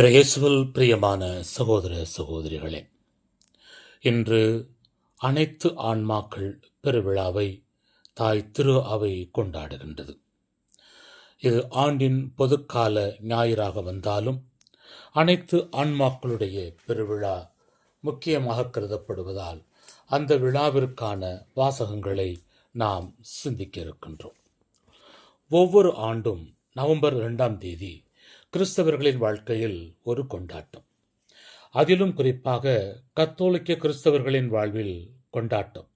இறையேசுவில் பிரியமான சகோதர சகோதரிகளே இன்று அனைத்து ஆன்மாக்கள் பெருவிழாவை தாய் திரு அவை கொண்டாடுகின்றது. இது ஆண்டின் பொதுக்கால ஞாயிறாக வந்தாலும் அனைத்து ஆன்மாக்களுடைய பெருவிழா முக்கியமாக கருதப்படுவதால் அந்த விழாவிற்கான வாசகங்களை நாம் சிந்திக்க இருக்கின்றோம். ஒவ்வொரு ஆண்டும் நவம்பர் இரண்டாம் தேதி கிறிஸ்தவர்களின் வாழ்க்கையில் ஒரு கொண்டாட்டம். அதிலும் குறிப்பாக கத்தோலிக்க கிறிஸ்தவர்களின் வாழ்வில் கொண்டாட்டம்.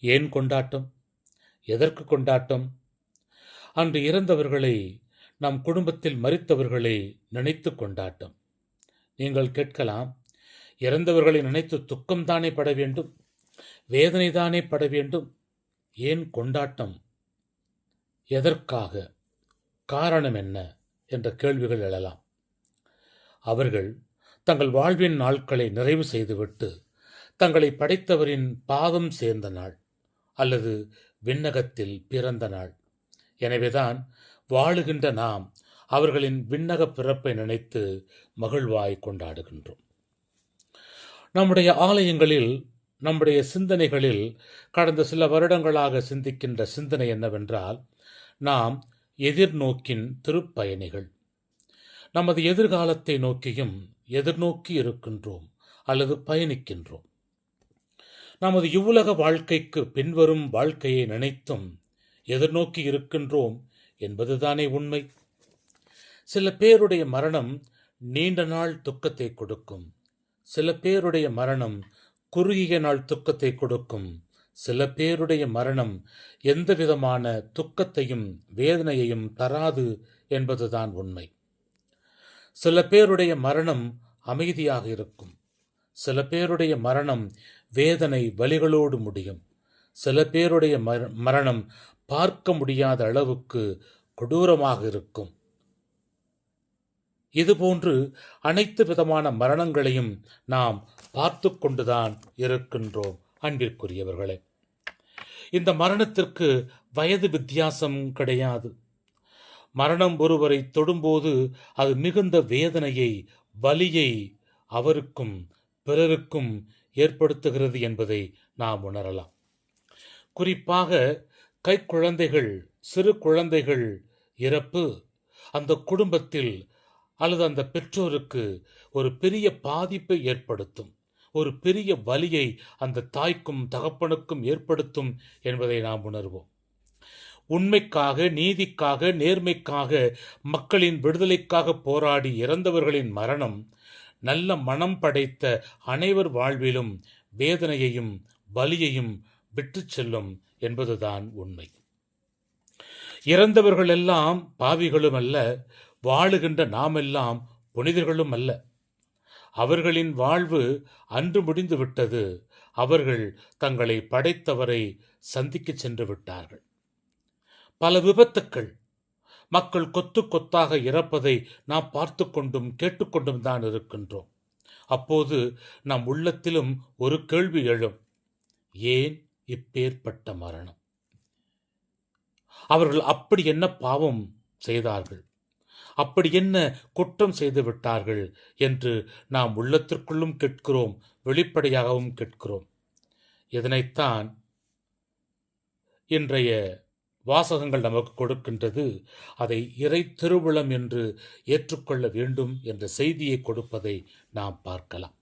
ஏன் கொண்டாட்டம்? எதற்கு கொண்டாட்டம்? அன்று இறந்தவர்களை நம் குடும்பத்தில் மறித்தவர்களை நினைத்து கொண்டாட்டம். நீங்கள் கேட்கலாம் இறந்தவர்களை நினைத்து துக்கம் தானே பட வேண்டும்? வேதனை தானே பட வேண்டும்? ஏன் கொண்டாட்டம்? எதற்காக? காரணம் என்ன? என்ற கேள்விகள் எழலாம். அவர்கள் தங்கள் வாழ்வின் நாட்களை நிறைவு செய்துவிட்டு தங்களை படைத்தவரின் பாவம் சேர்ந்த நாள் அல்லது விண்ணகத்தில் பிறந்த நாள். எனவேதான் வாழுகின்ற நாம் அவர்களின் விண்ணக பிறப்பை நினைத்து மகிழ்வாய் கொண்டாடுகின்றோம். நம்முடைய ஆலயங்களில் நம்முடைய சிந்தனைகளில் கடந்த சில வருடங்களாக சிந்திக்கின்ற சிந்தனை என்னவென்றால் நாம் எதிர்நோக்கின் திருப்பயணிகள். நமது எதிர்காலத்தை நோக்கியும் எதிர்நோக்கி இருக்கின்றோம் அல்லது பயணிக்கின்றோம். நமது இவ்வுலக வாழ்க்கைக்கு பின்வரும் வாழ்க்கையை நினைத்தும் எதிர்நோக்கி இருக்கின்றோம் என்பதுதானே உண்மை. சில பேருடைய மரணம் நீண்ட நாள் துக்கத்தை கொடுக்கும். சில பேருடைய மரணம் குறுகிய நாள் துக்கத்தை கொடுக்கும். சில பேருடைய மரணம் எந்த விதமான துக்கத்தையும் வேதனையையும் தராது என்பதுதான் உண்மை. சில பேருடைய மரணம் அமைதியாக இருக்கும். சில பேருடைய மரணம் வேதனை வலிகளோடு முடியும். சில பேருடைய மரணம் பார்க்க முடியாத அளவுக்கு கொடூரமாக இருக்கும். இதுபோன்று அனைத்து விதமான மரணங்களையும் நாம் பார்த்து கொண்டுதான் இருக்கின்றோம் அன்பிற்குரியவர்களே. இந்த மரணத்திற்கு வயது வித்தியாசம் கிடையாது. மரணம் ஒருவரை தொடும்போது அது மிகுந்த வேதனையை வலியை அவருக்கும் பிறருக்கும் ஏற்படுத்துகிறது என்பதை நாம் உணரலாம். குறிப்பாக கைக்குழந்தைகள் சிறு குழந்தைகள் இறப்பு அந்த குடும்பத்தில் அல்லது அந்த பெற்றோருக்கு ஒரு பெரிய பாதிப்பை ஏற்படுத்தும். ஒரு பெரிய வலியை அந்த தாய்க்கும் தகப்பனுக்கும் ஏற்படுத்தும் என்பதை நாம் உணர்வோம். உண்மைக்காக நீதிக்காக நேர்மைக்காக மக்களின் விடுதலைக்காக போராடி இறந்தவர்களின் மரணம் நல்ல மனம் படைத்த அனைவர் வாழ்விலும் வேதனையையும் வலியையும் விட்டுச் செல்லும் என்பதுதான் உண்மை. இறந்தவர்கள் எல்லாம் பாவிகளும் அல்ல வாழுகின்ற நாமெல்லாம் புனிதர்களும் அல்ல. அவர்களின் வாழ்வு அன்று முடிந்துவிட்டது. அவர்கள் தங்களை படைத்தவரை சந்திக்கச் சென்று விட்டார்கள். பல விபத்துக்கள். மக்கள் கொத்து கொத்தாக இறப்பதை நாம் பார்த்து கொண்டும் கேட்டுக்கொண்டும் தான் இருக்கின்றோம். அப்போது நம் உள்ளத்திலும் ஒரு கேள்வி எழும். ஏன் இப்பேற்பட்ட மரணம்? அவர்கள் அப்படி என்ன பாவம் செய்தார்கள்? அப்படி என்ன குற்றம் செய்து விட்டார்கள் என்று நாம் உள்ளத்திற்குள்ளும் கேட்கிறோம் வெளிப்படையாகவும் கேட்கிறோம். இதனைத்தான் இன்றைய வாசகங்கள் நமக்கு கொடுக்கின்றது. அதை இறை திருவிழம் என்று ஏற்றுக்கொள்ள வேண்டும் என்ற செய்தியை கொடுப்பதை நாம் பார்க்கலாம்.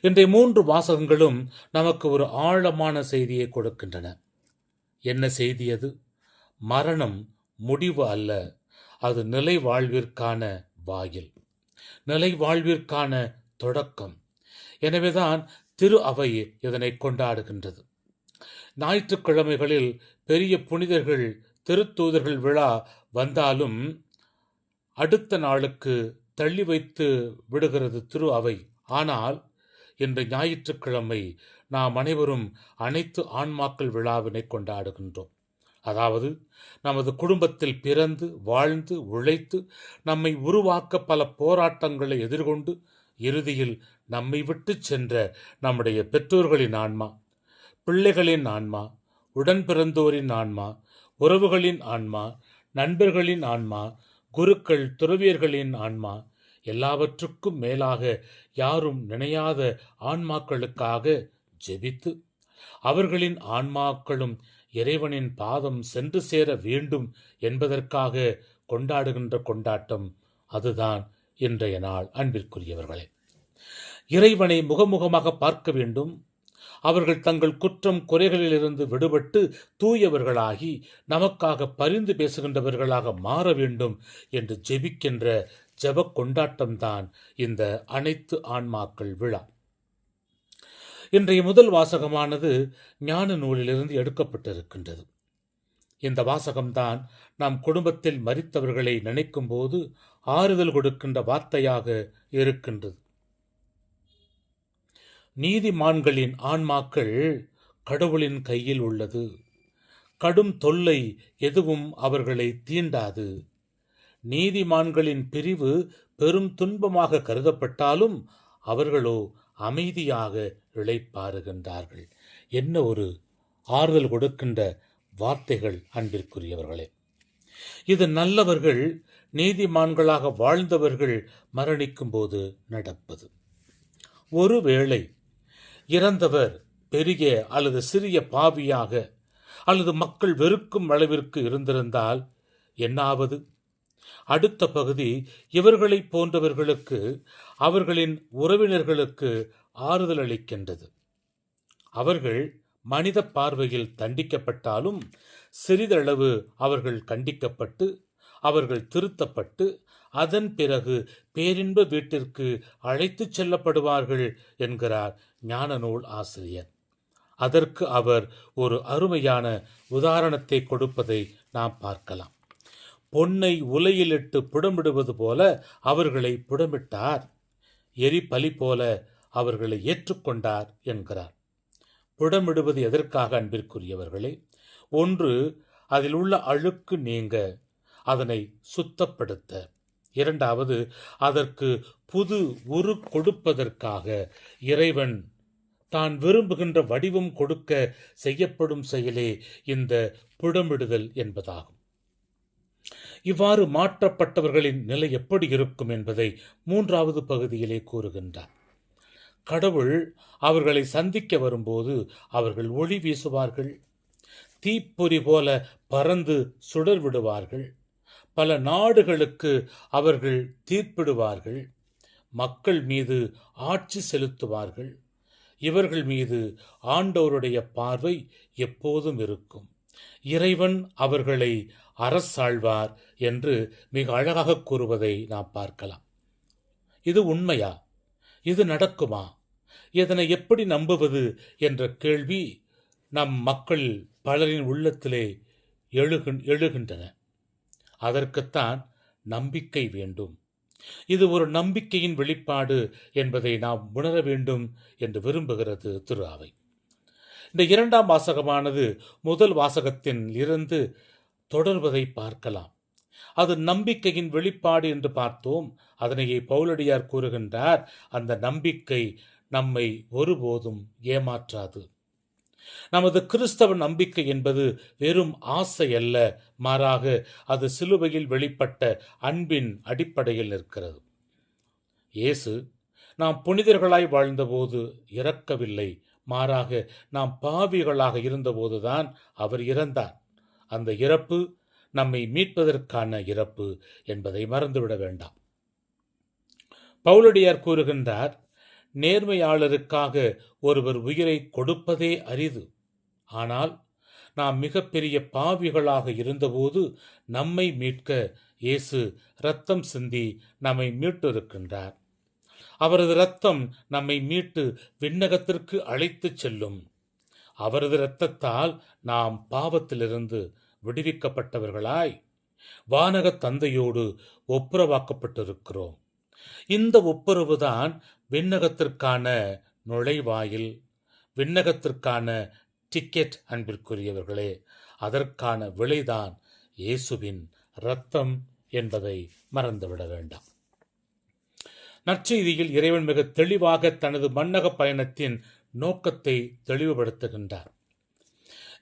இன்றைய மூன்று வாசகங்களும் நமக்கு ஒரு ஆழமான செய்தியை கொடுக்கின்றன. என்ன செய்தி அது? மரணம் முடிவு அல்ல. அது நிலை வாழ்விற்கான வாயில். நிலை வாழ்விற்கான தொடக்கம். எனவேதான் திரு அவை இதனை கொண்டாடுகின்றது. ஞாயிற்றுக்கிழமைகளில் பெரிய புனிதர்கள் திருத்தூதர்கள் விழா வந்தாலும் அடுத்த நாளுக்கு தள்ளி வைத்து விடுகிறது திரு அவை. ஆனால் இன்று ஞாயிற்றுக்கிழமை நாம் அனைவரும் அனைத்து ஆன்மாக்கள் விழாவினை கொண்டாடுகின்றோம். அதாவது நமது குடும்பத்தில் பிறந்து வாழ்ந்து உழைத்து நம்மை உருவாக்க பல போராட்டங்களை எதிர்கொண்டு இறுதியில் நம்மை விட்டு சென்ற நம்முடைய பெற்றோர்களின் ஆன்மா பிள்ளைகளின் ஆன்மா உடன் பிறந்தோரின் ஆன்மா உறவுகளின் ஆன்மா நண்பர்களின் ஆன்மா குருக்கள் துறவியர்களின் ஆன்மா எல்லாவற்றுக்கும் மேலாக யாரும் நினையாத ஆன்மாக்களுக்காக ஜெபித்து அவர்களின் ஆன்மாக்களும் இறைவனின் பாதம் சென்று சேர வேண்டும் என்பதற்காக கொண்டாடுகின்ற கொண்டாட்டம் அதுதான் இன்றைய நாள். அன்பிற்குரியவர்களே இறைவனை முகமுகமாக பார்க்க வேண்டும். அவர்கள் தங்கள் குற்றம் குறைகளிலிருந்து விடுபட்டு தூயவர்களாகி நமக்காக பரிந்து பேசுகின்றவர்களாக மாற வேண்டும் என்று ஜெபிக்கின்ற ஜெப கொண்டாட்டம்தான் இந்த அனைத்து ஆன்மாக்கள் விழா. இன்றைய முதல் வாசகமானது ஞான நூலிலிருந்து எடுக்கப்பட்டிருக்கின்றது. இந்த வாசகம்தான் நம் குடும்பத்தில் மறித்தவர்களை நினைக்கும்போது ஆறுதல் கொடுக்கின்ற வார்த்தையாக இருக்கின்றது. நீதிமான்களின் ஆன்மாக்கள் கடவுளின் கையில் உள்ளது. கடும் தொல்லை எதுவும் அவர்களை தீண்டாது. நீதிமான்களின் பிரிவு பெரும் துன்பமாக கருதப்பட்டாலும் அவர்களோ அமைதியாக இழைப்பாருகின்றார்கள் என்ன ஒரு ஆறுதல் கொடுக்கின்ற வார்த்தைகள் அன்பிற்குரியவர்களே. இது நல்லவர்கள் நீதிமான்களாக வாழ்ந்தவர்கள் மரணிக்கும் போது நடப்பது ஒருவேளை இறந்தவர் பெரிய அல்லது சிறிய பாவியாக அல்லது மக்கள் வெறுக்கும் அளவிற்கு இருந்திருந்தால் என்னாவது? அடுத்த பகுதி இவர்களைப் போன்றவர்களுக்கு அவர்களின் உறவினர்களுக்கு ஆறுதல் அளிக்கின்றது. அவர்கள் மனித பார்வையில் தண்டிக்கப்பட்டாலும் சிறிதளவு அவர்கள் கண்டிக்கப்பட்டு அவர்கள் திருத்தப்பட்டு அதன் பிறகு பேரின்ப வீட்டிற்கு அழைத்துச் செல்லப்படுவார்கள் என்கிறார் ஞானநூல் ஆசிரியர். அதற்கு அவர் ஒரு அருமையான உதாரணத்தை கொடுப்பதை நாம் பார்க்கலாம். பொன்னை உலையிலிட்டு புடமிடுவது போல அவர்களை புடமிட்டார். எரிபலி போல அவர்களை ஏற்றுக்கொண்டார் என்கிறார். புடமிடுவது எதற்காக அன்பிற்குரியவர்களே? ஒன்று அதில் உள்ள அழுக்கு நீங்க அதனை சுத்தப்படுத்த. இரண்டாவது அதற்கு புது உரு கொடுப்பதற்காக இறைவன் தான் விரும்புகின்ற வடிவம் கொடுக்க செய்யப்படும் செயலே இந்த புடமிடுதல் என்பதாகும். இவ்வாறு மாற்றப்பட்டவர்களின் நிலை எப்படி இருக்கும் என்பதை மூன்றாவது பகுதியிலே கூறுகின்றார். கடவுள் அவர்களை சந்திக்க வரும்போது அவர்கள் ஒளி வீசுவார்கள். தீப்பொறி போல பறந்து சுடர் விடுவார்கள். பல நாடுகளுக்கு அவர்கள் தீர்ப்பிடுவார்கள். மக்கள் மீது ஆட்சி செலுத்துவார்கள். இவர்கள் மீது ஆண்டோருடைய பார்வை எப்போதும் இருக்கும். இறைவன் அவர்களை அரசாழ்வார் என்று மிக அழகாக கூறுவதை நாம் பார்க்கலாம். இது உண்மையா? இது நடக்குமா? இதனை எப்படி நம்புவது என்ற கேள்வி நம் மக்கள் பலரின் உள்ளத்திலே எழுகின் எழுகின்றன. அதற்குத்தான் நம்பிக்கை வேண்டும். இது ஒரு நம்பிக்கையின் வெளிப்பாடு என்பதை நாம் உணர வேண்டும் என்று விரும்புகிறது திரு அவை இந்த இரண்டாம் வாசகமானது முதல் வாசகத்தின் இருந்து தொடர்வதை பார்க்கலாம். அது நம்பிக்கையின் வெளிப்பாடு என்று பார்த்தோம். அதனையே பவுலடியார் கூறுகின்றார் அந்த நம்பிக்கை நம்மை ஒருபோதும் ஏமாற்றாது. நமது கிறிஸ்தவ நம்பிக்கை என்பது வெறும் ஆசை அல்ல மாறாக அது சிலுவையில் வெளிப்பட்ட அன்பின் அடிப்படையில் நிற்கிறது இயேசு நாம் புனிதர்களாய் வாழ்ந்தபோது இறக்கவில்லை மாறாக நாம் பாவிகளாக இருந்தபோதுதான் அவர் இறந்தார். அந்த இறப்பு நம்மை மீட்பதற்கான இறப்பு என்பதை மறந்துவிட வேண்டாம். பவுலடியார் கூறுகின்றார் நேர்மையாளருக்காக ஒருவர் உயிரை கொடுப்பதே அரிது. ஆனால் நாம் மிகப்பெரிய பாவிகளாக இருந்தபோது நம்மை மீட்க இயேசு இரத்தம் சிந்தி நம்மை மீட்டிருக்கின்றார். அவரது இரத்தம் நம்மை மீட்டு விண்ணகத்திற்கு அழைத்துச் செல்லும். அவரது இரத்தத்தால் நாம் பாவத்திலிருந்து விடுவிக்கப்பட்டவர்களாய் வானக தந்தையோடு ஒப்புரவாக்கப்பட்டிருக்கிறோம். இந்த ஒப்புரவுதான் விண்ணகத்திற்கான நுழைவாயில் விண்ணகத்திற்கான டிக்கெட் அன்பிற்குரியவர்களே அதற்கான விலைதான் இயேசுவின் இரத்தம் என்பதை மறந்துவிட வேண்டாம். நற்செய்தியில் இறைவன் மிக தெளிவாக தனது மன்னக பயணத்தின் நோக்கத்தை தெளிவுபடுத்துகின்றார்.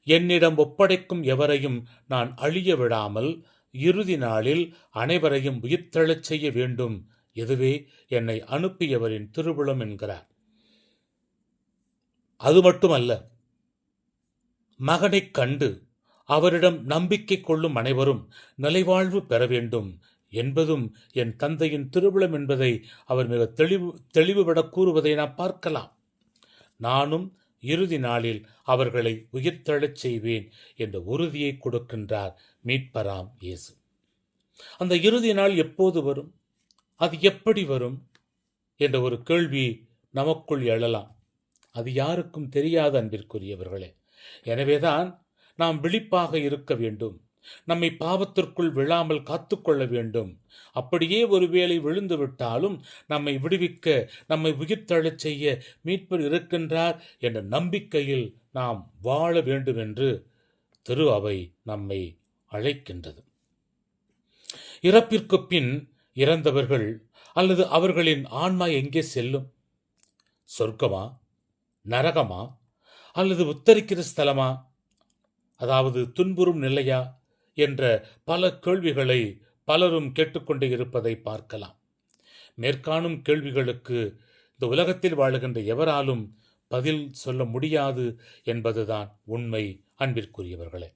என்னிடம் ஒப்படைக்கும் எவரையும் நான் அழிய விடாமல் இறுதி நாளில் அனைவரையும் உயிர்த்தெழச் செய்ய வேண்டும். இதுவே என்னை அனுப்பியவரின் திருவுளம் என்கிறார். அது மட்டுமல்ல மகனைக் கண்டு அவரிடம் நம்பிக்கை கொள்ளும் அனைவரும் நிலைவாழ்வு பெற வேண்டும் என்பதும் என் தந்தையின் திருவிழம் என்பதை அவர் மிக தெளிவு தெளிவுபட கூறுவதை நாம் பார்க்கலாம். நானும் இறுதி நாளில் அவர்களை உயிர்த்தெழச் செய்வேன் என்ற உறுதியை கொடுக்கின்றார் மீட்பராம் இயேசு. அந்த இறுதி நாள் எப்போது வரும்? அது எப்படி வரும்? என்ற ஒரு கேள்வி நமக்குள் எழலாம். அது யாருக்கும் தெரியாத அன்பிற்குரியவர்களே. எனவேதான் நாம் விழிப்பாக இருக்க வேண்டும். நம்மை பாவத்திற்குள் விழாமல் காத்துக்கொள்ள வேண்டும். அப்படியே ஒருவேளை விழுந்து விட்டாலும் நம்மை விடுவிக்க நம்மை உயிர்த்தழச் செய்ய மீட்பர் இருக்கின்றார் என்ற நம்பிக்கையில் நாம் வாழ வேண்டும் என்று திரு அவை நம்மை அழைக்கின்றது. இறப்பிற்கு பின் இறந்தவர்கள் அல்லது அவர்களின் ஆன்மா எங்கே செல்லும்? சொர்க்கமா? நரகமா? அல்லது உத்தரிக்கிற ஸ்தலமா? அதாவது துன்புறும் நிலையா? என்ற பல கேள்விகளை பலரும் கேட்டுக்கொண்டே இருப்பதை பார்க்கலாம். மேற்காணும் கேள்விகளுக்கு இந்த உலகத்தில் வாழுகின்ற எவராலும் பதில் சொல்ல முடியாது என்பதுதான் உண்மை அன்பிற்குரியவர்களே.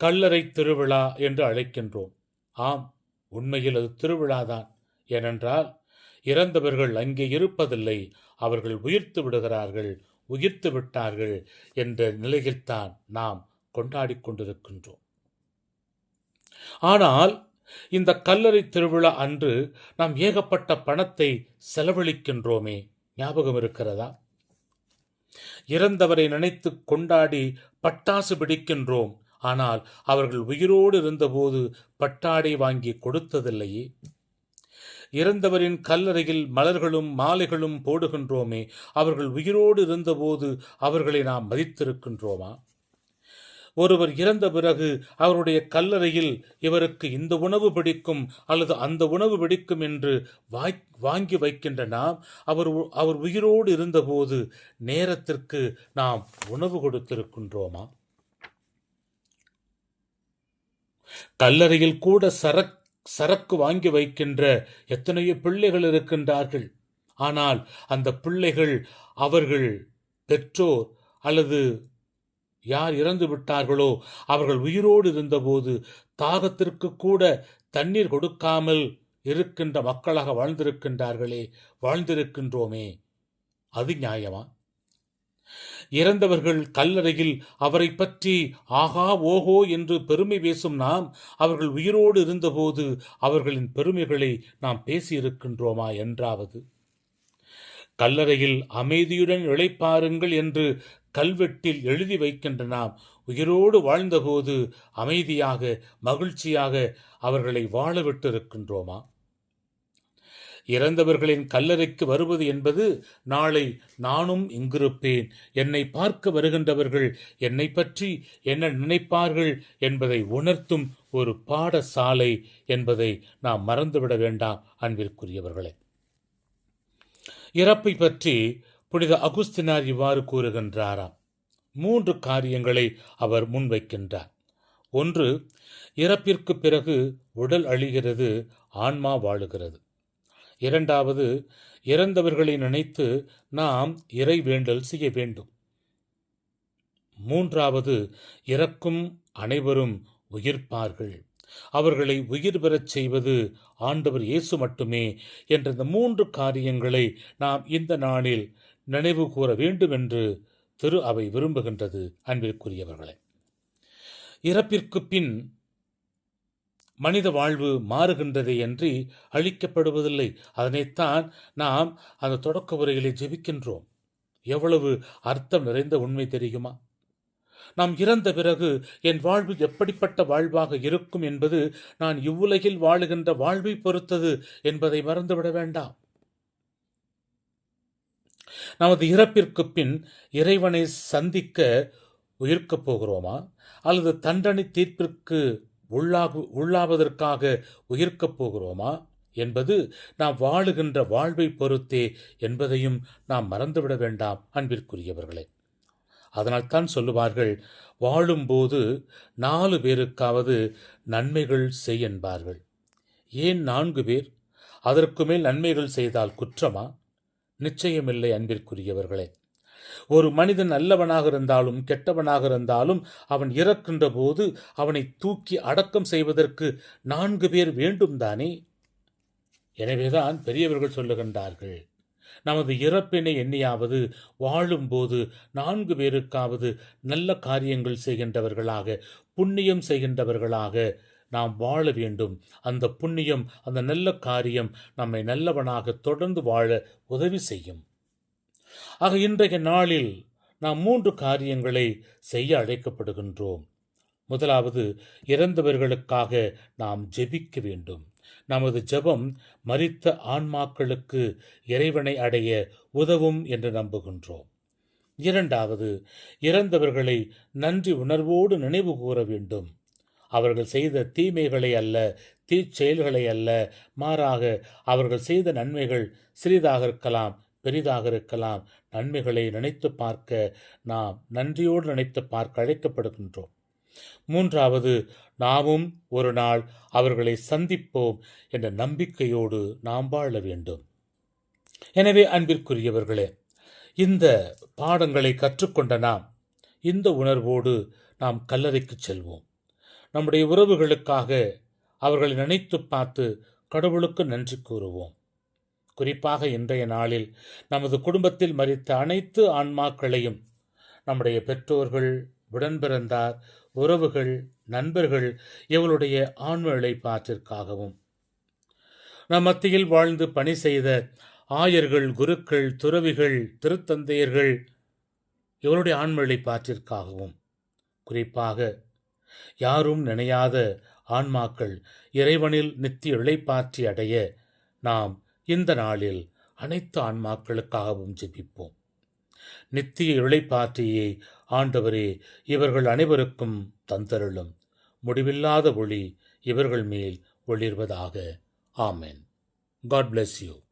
கல்லறை திருவிழா என்று அழைக்கின்றோம். ஆம் உண்மையில் அது திருவிழாதான். ஏனென்றால் இறந்தவர்கள் அங்கே இருப்பதில்லை அவர்கள் உயிர்த்து விடுகிறார்கள் உயிர்த்து விட்டார்கள் என்ற நிலையில்தான் நாம் கொண்டாடிக் கொண்டிருக்கின்றோம். ஆனால் இந்த கல்லறை திருவிழா அன்று நாம் ஏகப்பட்ட பணத்தை செலவழிக்கின்றோமே. ஞாபகம் இருக்கிறதா? இறந்தவரை நினைத்து கொண்டாடி பட்டாசு பிடிக்கின்றோம் ஆனால் அவர்கள் உயிரோடு இருந்தபோது பட்டாடை வாங்கி கொடுத்ததில்லையே. இறந்தவரின் கல்லறையில் மலர்களும் மாலைகளும் போடுகின்றோமே. அவர்கள் உயிரோடு இருந்தபோது அவர்களை நாம் மதித்திருக்கின்றோமா? ஒருவர் இறந்த பிறகு அவருடைய கல்லறையில் இவருக்கு இந்த உணவு பிடிக்கும் அல்லது அந்த உணவு பிடிக்கும் என்று வாய் வாங்கி வைக்கின்ற நாம் அவர் உ- அவர் உயிரோடு இருந்தபோது நேரத்திற்கு நாம் உணவு கொடுத்திருக்கின்றோமா? கல்லறையில் கூட சரக் சரக்கு வாங்கி வைக்கின்ற எத்தனையோ பிள்ளைகள் இருக்கின்றார்கள். ஆனால் அந்த பிள்ளைகள் அவர்கள் பெற்றோர் அல்லது யார் இறந்து விட்டார்களோ அவர்கள் உயிரோடு இருந்தபோது தாகத்திற்கு கூட தண்ணீர் கொடுக்காமல் இருக்கின்ற மக்களாக வாழ்ந்திருக்கின்றார்களே வாழ்ந்திருக்கின்றோமே. அது நியாயமா? இறந்தவர்கள் கல்லறையில் அவரை பற்றி ஆகா ஓஹோ என்று பெருமை பேசும் நாம் அவர்கள் உயிரோடு இருந்தபோது அவர்களின் பெருமைகளை நாம் பேசியிருக்கின்றோமா? என்றாவது கல்லறையில் அமைதியுடன் இழைப்பாருங்கள் என்று கல்வெட்டில் எழுதி வைக்கின்ற நாம் உயிரோடு வாழ்ந்தபோது அமைதியாக மகிழ்ச்சியாக அவர்களை வாழவிட்டிருக்கின்றோமா இறந்தவர்களின் கல்லறைக்கு வருவது என்பது நாளை நானும் இங்கிருப்பேன். என்னை பார்க்க வருகின்றவர்கள் என்னை பற்றி என்ன நினைப்பார்கள் என்பதை உணர்த்தும் ஒரு பாடசாலை என்பதை நாம் மறந்துவிட வேண்டாம் அன்பிற்குரியவர்களே. இறப்பை பற்றி புனித அகுஸ்தினார் இவ்வாறு கூறுகின்றாராம். மூன்று காரியங்களை அவர் முன்வைக்கின்றார். ஒன்று இறப்பிற்கு பிறகு உடல் அழிகிறது ஆன்மா வாழுகிறது. இரண்டாவது இறந்தவர்களை நினைத்து நாம் இறை வேண்டல் செய்ய வேண்டும். மூன்றாவது இறக்கும் அனைவரும் உயிர்ப்பார்கள். அவர்களை உயிர் பெறச் செய்வது ஆண்டவர் இயேசு மட்டுமே என்ற இந்த மூன்று காரியங்களை நாம் இந்த நாளில் நினைவு கூற வேண்டும் என்று திரு அவை விரும்புகின்றது. அன்பிற்குரியவர்களே இறப்பிற்கு பின் மனித வாழ்வு மாறுகின்றதே அன்றி அழிக்கப்படுவதில்லை. அதனைத்தான் நாம் அந்த தொடக்க உரைகளை ஜெபிக்கின்றோம். எவ்வளவு அர்த்தம் நிறைந்த உண்மை தெரியுமா? நாம் இறந்த பிறகு என் வாழ்வு எப்படிப்பட்ட வாழ்வாக இருக்கும் என்பது நான் இவ்வுலகில் வாழுகின்ற வாழ்வை பொறுத்தது என்பதை மறந்துவிட வேண்டாம். நமது இறப்பிற்கு பின் இறைவனை சந்திக்க உயிர்க்கப் போகிறோமா? அல்லது தண்டனை தீர்ப்பிற்கு உள்ளாகு உள்ளாவதற்காக உயிர்க்கப் போகிறோமா? என்பது நாம் வாழுகின்ற வாழ்வை பொறுத்தே என்பதையும் நாம் மறந்துவிட வேண்டாம் அன்பிற்குரியவர்களே. அதனால் தான் சொல்லுவார்கள் வாழும்போது நாலு பேருக்காவது நன்மைகள் செய் என்பார்கள். ஏன் நான்கு பேர்? அதற்கு மேல் நன்மைகள் செய்தால் குற்றமா? நிச்சயமில்லை அன்பிற்குரியவர்களே. ஒரு மனிதன் நல்லவனாக இருந்தாலும் கெட்டவனாக இருந்தாலும் அவன் இறக்கின்ற போது அவனை தூக்கி அடக்கம் செய்வதற்கு நான்கு பேர் வேண்டும் தானே? எனவேதான் பெரியவர்கள் சொல்லுகின்றார்கள் நமது இறப்பினை எண்ணியாவது வாழும்போது நான்கு பேருக்காவது நல்ல காரியங்கள் செய்கின்றவர்களாக புண்ணியம் செய்கின்றவர்களாக நாம் வாழ வேண்டும். அந்த புண்ணியம் அந்த நல்ல காரியம் நம்மை நல்லவனாக தொடர்ந்து வாழ உதவி செய்யும். ஆக இன்றைய நாளில் நாம் மூன்று காரியங்களை செய்ய அழைக்கப்படுகின்றோம். முதலாவது இறந்தவர்களுக்காக நாம் ஜெபிக்க வேண்டும். நமது ஜெபம் மறித்த ஆன்மாக்களுக்கு இறைவனை அடைய உதவும் என்று நம்புகின்றோம். இரண்டாவது இறந்தவர்களை நன்றி உணர்வோடு நினைவு கூற வேண்டும். அவர்கள் செய்த தீமைகளை அல்ல தீச்செயல்களை அல்ல மாறாக அவர்கள் செய்த நன்மைகள் சிறிதாக இருக்கலாம் பெரிதாக இருக்கலாம். நன்மைகளை நினைத்து பார்க்க நாம் நன்றியோடு நினைத்து பார்க்க அழைக்கப்படுகின்றோம். மூன்றாவது நாமும் ஒரு நாள் அவர்களை சந்திப்போம் என்ற நம்பிக்கையோடு நாம் வாழ வேண்டும். எனவே அன்பிற்குரியவர்களே இந்த பாடங்களை கற்றுக்கொண்ட நாம் இந்த உணர்வோடு நாம் கல்லறைக்கு செல்வோம். நம்முடைய உறவுகளுக்காக அவர்களை நினைத்து பார்த்து கடவுளுக்கு நன்றி கூறுவோம். குறிப்பாக இன்றைய நாளில் நமது குடும்பத்தில் மறித்த அனைத்து ஆன்மாக்களையும் நம்முடைய பெற்றோர்கள் உடன்பிறந்தார். உறவுகள் நண்பர்கள் இவளுடைய ஆன்ம இழைப்பாற்றிற்காகவும் நம் மத்தியில் வாழ்ந்து பணி செய்த ஆயர்கள் குருக்கள் துறவிகள் திருத்தந்தையர்கள் இவருடைய ஆன்ம இழைப்பாற்றிற்காகவும் குறிப்பாக யாரும் நினையாத ஆன்மாக்கள் இறைவனில் நித்திய இழைப்பாற்றி அடைய நாம் இந்த நாளில் அனைத்து ஆன்மாக்களுக்காகவும் ஜெபிப்போம். நித்திய இழைப்பாற்றியே ஆண்டவரே இவர்கள் அனைவருக்கும் தந்தருளும். முடிவில்லாத ஒளி இவர்கள் மேல் ஒளிர்வதாக. ஆமென். God bless you